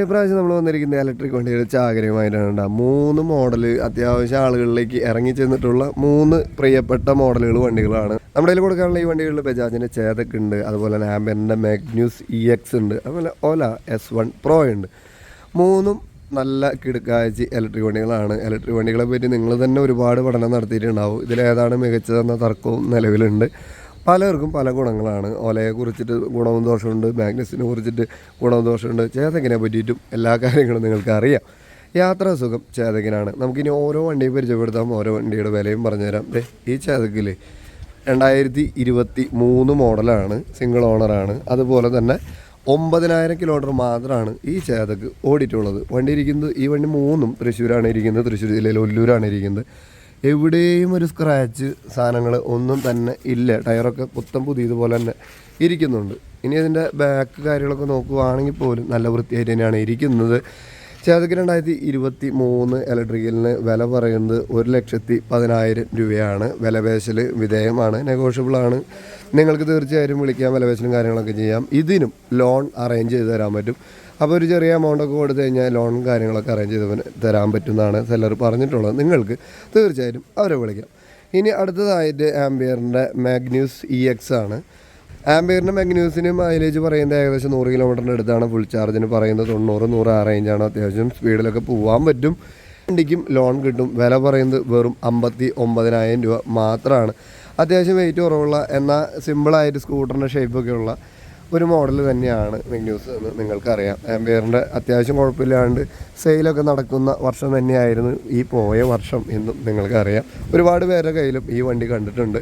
ഈ പ്രാവശ്യം നമ്മൾ വന്നിരിക്കുന്ന ഇലക്ട്രിക് വണ്ടിയുടെ ചാകരയുമായിട്ടാണ് മൂന്ന് മോഡൽ അത്യാവശ്യം ആളുകളിലേക്ക് ഇറങ്ങി ചെന്നിട്ടുള്ള മൂന്ന് പ്രിയപ്പെട്ട മോഡലുകൾ വണ്ടികളാണ്. നമ്മുടെ കയ്യിൽ കൊടുക്കാനുള്ള ഈ വണ്ടികളിൽ ബജാജിന്റെ ചേതക് ഉണ്ട് അതുപോലെ തന്നെ ആംബിയന്റെ മാഗ്ന്യൂസ് ഇ എക്സ് ഉണ്ട് അതുപോലെ ഓല എസ് വൺ പ്രോ ഉണ്ട്. മൂന്നും നല്ല കിടുക്കാഴ്ച ഇലക്ട്രിക് വണ്ടികളാണ്. ഇലക്ട്രിക് വണ്ടികളെ പറ്റി നിങ്ങൾ തന്നെ ഒരുപാട് പഠനം നടത്തിയിട്ടുണ്ടാവും. ഇതിലേതാണ് മികച്ചതെന്ന തർക്കവും നിലവിലുണ്ട്. പലർക്കും പല ഗുണങ്ങളാണ്. ഓലയെ കുറിച്ചിട്ട് ഗുണവും ദോഷമുണ്ട് മാഗ്നസിനെ കുറിച്ചിട്ട് ഗുണവും ദോഷമുണ്ട് ചേതകിനെ പറ്റിയിട്ടും എല്ലാ കാര്യങ്ങളും നിങ്ങൾക്ക് അറിയാം യാത്രാ സുഖം ചേതകിനാണ്. നമുക്കിനി ഓരോ വണ്ടിയും പരിചയപ്പെടുത്താം ഓരോ വണ്ടിയുടെ വിലയും പറഞ്ഞുതരാം. ദേ ഈ ചേതകിൽ രണ്ടായിരത്തി ഇരുപത്തി മൂന്ന് മോഡലാണ് സിംഗിൾ ഓണറാണ്. അതുപോലെ തന്നെ ഒമ്പതിനായിരം കിലോമീറ്റർ മാത്രമാണ് ഈ ചേതക്ക് ഓടിയിട്ടുള്ളത്. വണ്ടി ഇരിക്കുന്നത് ഈ വണ്ടി മൂന്നും തൃശ്ശൂരാണ് ഇരിക്കുന്നത്. തൃശ്ശൂർ ജില്ലയിൽ ഒല്ലൂരാണ് ഇരിക്കുന്നത്. എവിടെയും ഒരു സ്ക്രാച്ച് സാധനങ്ങൾ ഒന്നും തന്നെ ഇല്ല. ടയറൊക്കെ പുത്തം പുതിയതുപോലെ തന്നെ ഇരിക്കുന്നുണ്ട്. ഇനി അതിന്റെ ബാക്ക് കാര്യങ്ങളൊക്കെ നോക്കുകയാണെങ്കിൽ പോലും നല്ല വൃത്തിയായിട്ട് തന്നെയാണ് ഇരിക്കുന്നത്. ചേതക്ക് രണ്ടായിരത്തി ഇരുപത്തി മൂന്ന് ഇലക്ട്രിക്കലിന് വില പറയുന്നത് ഒരു ലക്ഷത്തി പതിനായിരം രൂപയാണ്. വിലപേശൽ വിധേയമാണ് നെഗോഷ്യബിളാണ് നിങ്ങൾക്ക് തീർച്ചയായും വിളിക്കാം വിലപേശലും കാര്യങ്ങളൊക്കെ ചെയ്യാം. ഇതിനും ലോൺ അറേഞ്ച് ചെയ്ത് തരാൻ പറ്റും. അപ്പോൾ ഒരു ചെറിയ എമൗണ്ടൊക്കെ കൊടുത്തു കഴിഞ്ഞാൽ ലോൺ കാര്യങ്ങളൊക്കെ അറേഞ്ച് ചെയ്ത് തരാൻ പറ്റുന്നതാണ് സെല്ലർ പറഞ്ഞിട്ടുള്ളത്. നിങ്ങൾക്ക് തീർച്ചയായിട്ടും അവരെ വിളിക്കാം. ഇനി അടുത്തതായിട്ട് ആംബിയറിന്റെ മാഗ്നൂസ് ഇ എക്സ് ആണ്. ആംബിയറിന്റെ മാഗ്നൂസിന് മൈലേജ് പറയുന്നത് ഏകദേശം നൂറ് കിലോമീറ്ററിന്റെ അടുത്താണ്. ഫുൾ ചാർജിന് പറയുന്നത് തൊണ്ണൂറ് നൂറ് ആ റേഞ്ചാണ് അത്യാവശ്യം സ്പീഡിലൊക്കെ പോകാൻ പറ്റും. വണ്ടിക്കും ലോൺ കിട്ടും. വില പറയുന്നത് വെറും അമ്പത്തി ഒമ്പതിനായിരം രൂപ മാത്രമാണ്. അത്യാവശ്യം വെയിറ്റ് കുറവുള്ള എന്നാൽ സിമ്പിളായിട്ട് സ്കൂട്ടറിന്റെ ഷേപ്പൊക്കെ ഉള്ള ഒരു മോഡൽ തന്നെയാണ് മെഗ്ന്യൂസ് എന്ന് നിങ്ങൾക്കറിയാം. ആംബിയറിന്റെ അത്യാവശ്യം കുഴപ്പമില്ലാണ്ട് സെയിലൊക്കെ നടക്കുന്ന വർഷം തന്നെയായിരുന്നു ഈ പോയ വർഷം എന്നും നിങ്ങൾക്കറിയാം. ഒരുപാട് പേരുടെ കയ്യിലും ഈ വണ്ടി കണ്ടിട്ടുണ്ട്.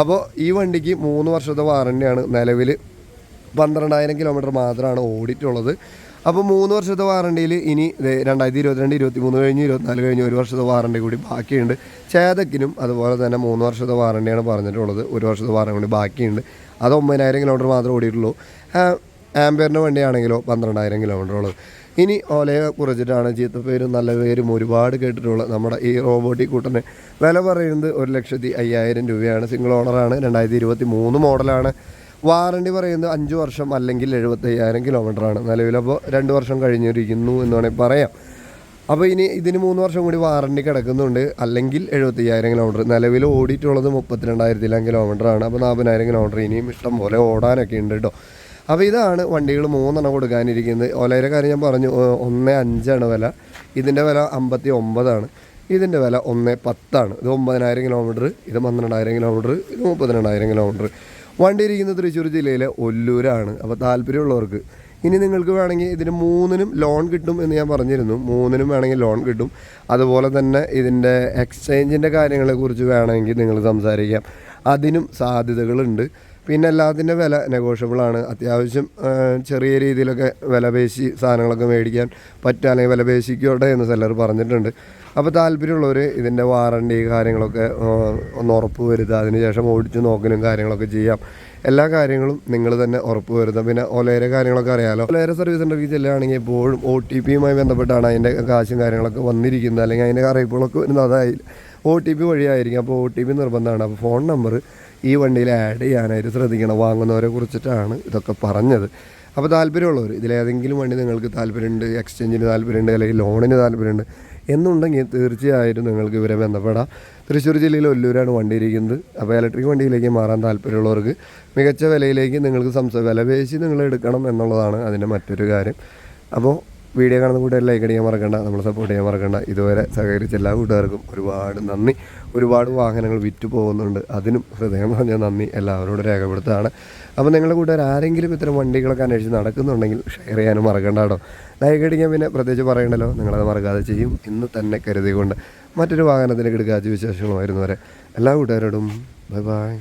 അപ്പോൾ ഈ വണ്ടിക്ക് മൂന്ന് വർഷത്തെ വാറണ്ടിയാണ് നിലവിൽ പന്ത്രണ്ടായിരം കിലോമീറ്റർ മാത്രമാണ് ഓടിയിട്ടുള്ളത്. അപ്പോൾ മൂന്ന് വർഷത്തെ വാറണ്ടിയിൽ ഇനി രണ്ടായിരത്തി ഇരുപത്തിരണ്ട് ഇരുപത്തി മൂന്ന് കഴിഞ്ഞ് ഇരുപത്തിനാല് കഴിഞ്ഞ് ഒരു വർഷത്തെ വാറണ്ടി കൂടി ബാക്കിയുണ്ട്. ചേതക്കിനും അതുപോലെ തന്നെ മൂന്ന് വർഷത്തെ വാറണ്ടിയാണ് പറഞ്ഞിട്ടുള്ളത്. ഒരു വർഷത്തെ വാറണ്ടി കൂടി ബാക്കിയുണ്ട്. അത് ഒമ്പതിനായിരം കിലോമീറ്റർ മാത്രമേ ഓടിയിട്ടുള്ളൂ. ആംബിയറിന്റെ വണ്ടിയാണെങ്കിലോ പന്ത്രണ്ടായിരം കിലോമീറ്റർ ഉള്ളത്. ഇനി ഓലയെ കുറിച്ചിട്ടാണ് ചീത്തപ്പേരും നല്ല പേരും ഒരുപാട് കേട്ടിട്ടുള്ളത്. നമ്മുടെ ഈ റോബോട്ടിക് കൂട്ടന് വില പറയുന്നത് ഒരു ലക്ഷത്തി അയ്യായിരം രൂപയാണ്. സിംഗിൾ ഓണറാണ്. രണ്ടായിരത്തി ഇരുപത്തി മൂന്ന് മോഡലാണ് വാറണ്ടി പറയുന്നത് അഞ്ച് വർഷം അല്ലെങ്കിൽ എഴുപത്തയ്യായിരം കിലോമീറ്ററാണ്. നിലവിലപ്പോൾ രണ്ട് വർഷം കഴിഞ്ഞിരിക്കുന്നു എന്ന് വേണമെങ്കിൽ പറയാം. അപ്പോൾ ഇനി ഇതിന് മൂന്ന് വർഷം കൂടി വാറണ്ടി കിടക്കുന്നുണ്ട്. അല്ലെങ്കിൽ എഴുപത്തയ്യായിരം കിലോമീറ്റർ. നിലവിൽ ഓടിയിട്ടുള്ളത് മുപ്പത്തിരണ്ടായിരത്തിലാം കിലോമീറ്ററാണ്. അപ്പോൾ നാൽപ്പതിനായിരം കിലോമീറ്റർ ഇനിയും ഇഷ്ടം പോലെ ഓടാനൊക്കെ ഉണ്ട് കേട്ടോ അപ്പോൾ ഇതാണ് വണ്ടികൾ മൂന്നെണ്ണം കൊടുക്കാനിരിക്കുന്നത്. ഓലയുടെ കാര്യം ഞാൻ പറഞ്ഞു ഒന്ന് അഞ്ചാണ് വില. ഇതിന്റെ വില അമ്പത്തി ഒമ്പതാണ് ഇതിന്റെ വില ഒന്ന് പത്താണ്. ഇത് ഒമ്പതിനായിരം കിലോമീറ്റർ ഇത് പന്ത്രണ്ടായിരം കിലോമീറ്റർ ഇത് മുപ്പത്തിരണ്ടായിരം കിലോമീറ്റർ. വണ്ടി ഇരിക്കുന്നത് തൃശ്ശൂർ ജില്ലയിലെ ഒല്ലൂരാണ്. അപ്പോൾ താല്പര്യമുള്ളവർക്ക് ഇനി നിങ്ങൾക്ക് വേണമെങ്കിൽ ഇതിന് മൂന്നിനും ലോൺ കിട്ടും എന്ന് ഞാൻ പറഞ്ഞിരുന്നു. മൂന്നിനും വേണമെങ്കിൽ ലോൺ കിട്ടും. അതുപോലെ തന്നെ ഇതിന്റെ എക്സ്ചേഞ്ചിന്റെ കാര്യങ്ങളെക്കുറിച്ച് വേണമെങ്കിൽ നിങ്ങൾ സംസാരിക്കാം. അതിനും സാധ്യതകളുണ്ട്. പിന്നെ എല്ലാത്തിന്റെ വില നെഗോഷ്യബിളാണ് അത്യാവശ്യം ചെറിയ രീതിയിലൊക്കെ വില പേശി സാധനങ്ങളൊക്കെ മേടിക്കാൻ പറ്റുക അല്ലെങ്കിൽ വില പേശിക്കോട്ടെ എന്ന് സെല്ലർ പറഞ്ഞിട്ടുണ്ട്. അപ്പോൾ താല്പര്യമുള്ളവർ ഇതിന്റെ വാറണ്ടി കാര്യങ്ങളൊക്കെ ഒന്ന് ഉറപ്പ് വരുത്തുക. അതിനുശേഷം ഓടിച്ച് നോക്കലും കാര്യങ്ങളൊക്കെ ചെയ്യാം. എല്ലാ കാര്യങ്ങളും നിങ്ങൾ തന്നെ ഉറപ്പ് വരുത്തുക. പിന്നെ ഒലേര കാര്യങ്ങളൊക്കെ അറിയാമല്ലോ ഒലേര സർവീസ് സെന്ററിൽ ചെല്ലുകയാണെങ്കിൽ എപ്പോഴും ഒ ടി പിയുമായി ബന്ധപ്പെട്ടാണ് അതിന്റെ കാശും കാര്യങ്ങളൊക്കെ വന്നിരിക്കുന്നത്. അല്ലെങ്കിൽ അതിന്റെ അറിയിപ്പുകളൊക്കെ വരുന്നത്. അതായി ഒ ടി പി വഴിയായിരിക്കും. അപ്പോൾ ഒ ടി പി നിർബന്ധമാണ്. അപ്പോൾ ഫോൺ നമ്പർ ഈ വണ്ടിയിൽ ആഡ് ചെയ്യാനായിട്ട് ശ്രദ്ധിക്കണം. വാങ്ങുന്നവരെ കുറിച്ചിട്ടാണ് ഇതൊക്കെ പറഞ്ഞത്. അപ്പോൾ താല്പര്യമുള്ളവർ ഇതിലേതെങ്കിലും വണ്ടി നിങ്ങൾക്ക് താല്പര്യമുണ്ട് എക്സ്ചേഞ്ചിന് താല്പര്യമുണ്ട് അല്ലെങ്കിൽ ലോണിന് താല്പര്യമുണ്ട് എന്നുണ്ടെങ്കിൽ തീർച്ചയായിട്ടും നിങ്ങൾക്ക് ഇവരെ ബന്ധപ്പെടാം. തൃശ്ശൂർ ജില്ലയിൽ ഒല്ലൂരാണ് വണ്ടി ഇരിക്കുന്നത്. അപ്പോൾ ഇലക്ട്രിക് വണ്ടിയിലേക്ക് മാറാൻ താല്പര്യമുള്ളവർക്ക് മികച്ച വിലയിലേക്ക് നിങ്ങൾക്ക് സംസാ വില പേശി നിങ്ങൾ എടുക്കണം എന്നുള്ളതാണ് അതിന്റെ മറ്റൊരു കാര്യം. അപ്പോൾ വീഡിയോ കാണുന്ന കൂട്ടുകാർ ലൈക്ക് അടിക്കാൻ മറക്കണ്ട നമ്മൾ സപ്പോർട്ട് ചെയ്യാൻ മറക്കണ്ട. ഇതുവരെ സഹകരിച്ച എല്ലാ കൂട്ടുകാർക്കും ഒരുപാട് നന്ദി. ഒരുപാട് വാഹനങ്ങൾ വിറ്റ് പോകുന്നുണ്ട്. അതിനും ഹൃദയം പറഞ്ഞ നന്ദി. എല്ലാവരോടും രേഖപ്പെടുത്തുകയാണ്. അപ്പോൾ നിങ്ങളുടെ കൂട്ടുകാർ ആരെങ്കിലും ഇത്തരം വണ്ടികളൊക്കെ അന്വേഷിച്ച് നടക്കുന്നുണ്ടെങ്കിൽ ഷെയർ ചെയ്യാനും മറക്കണ്ട കേട്ടോ. ലൈക്ക് അടിക്കാൻ പിന്നെ പ്രത്യേകിച്ച് പറയണ്ടല്ലോ. നിങ്ങളത് മറക്കാതെ ചെയ്യും. ഇന്ന് തന്നെ കരുതിക്കൊണ്ട് മറ്റൊരു വാഹനത്തിലേക്ക് എടുക്കാത്ത വിശേഷങ്ങളുമായിരുന്നു വരുന്നവരെ എല്ലാ കൂട്ടുകാരോടും ബൈ ബൈ